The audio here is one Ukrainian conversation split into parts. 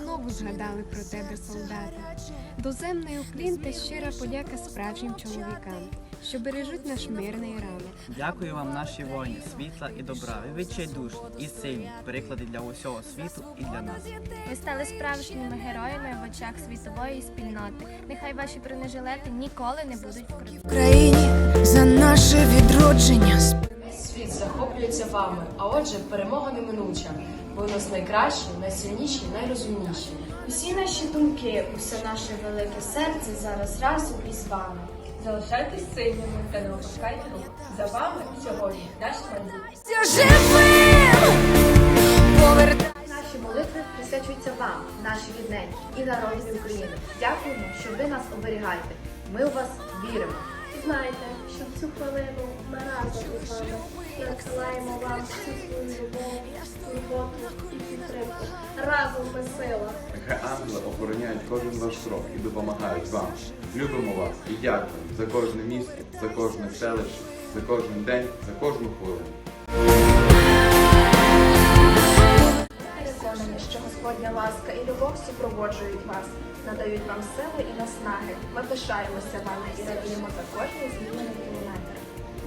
знову згадали про тебе, солдата. Доземний уклін та щира подяка справжнім чоловікам, що бережуть наш мирний ранок. Дякую вам, наші воїни, світла і добра. Ви відчайдушні і сильні, приклади для усього світу і для нас. Ви стали справжніми героями в очах світової спільноти. Нехай ваші бронежилети ніколи не будуть вкриті. Україні за наше відродження. Весь вами, а отже, перемога неминуча. Ви у нас найкращі, найсильніші, найрозумніші. Усі наші думки, усе наше велике серце зараз разом із вами. Залишайтесь сильними та не опускайте рук. За вами сьогодні наш майбутнє. Наші молитви присвячуються вам, наші рідненькі і народові України. Дякуємо, що ви нас оберігаєте. Ми у вас віримо. Знайте, що в цю хвилину ми разом з вами надсилаємо вам всю свою любов, турботу і підтримку. Разом ми сила. Нехай ангели охороняють кожен ваш крок і допомагають вам. Любимо вас і дякуємо за кожне місце, за кожне селище, за кожен день, за кожну хвилину. І любов супроводжують вас, надають вам сили і наснаги. Ми пишаємося вами і радіємо за кожний змінений кілометр.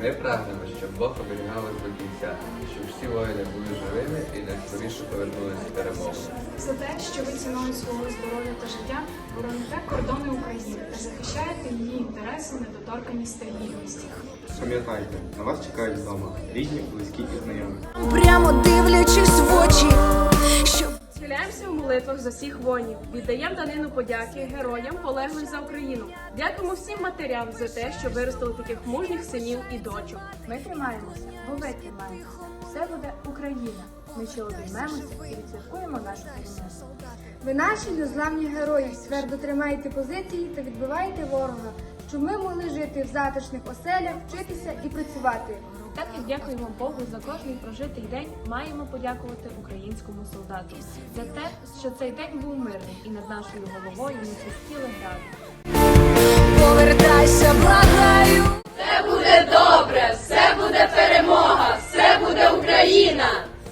Ми прагнемо, щоб Бог оберігав вас до кінця, щоб всі воїни були живими і найскоріше повернулися з перемогою. За те, що ви ціною свого здоров'я та життя бороните кордони України та захищаєте її інтереси, недоторканість та гідності. Пам'ятайте, на вас чекають вдома рідні, близькі і знайомі. Прямо дивлячись в очі, Схиляємося у молитвах за всіх воїнів. Віддаємо данину подяки героям, полеглих за Україну. Дякуємо всім матерям за те, що виростили таких мужніх синів і дочок. Ми тримаємося, бо ви тримаєтеся. Все буде Україна. Ми ще обіймемося і відсвяткуємо нашу перемогу. Ви наші незламні герої, твердо тримаєте позиції та відбиваєте ворога, щоб ми могли жити в затишних оселях, вчитися і працювати. Так як дякуємо Богу за кожний прожитий день, маємо подякувати українському солдату за те, що цей день був мирним і над нашою головою не свистіли гради. повертайся, благаю. Все буде добре, все буде перемога, все буде Україна!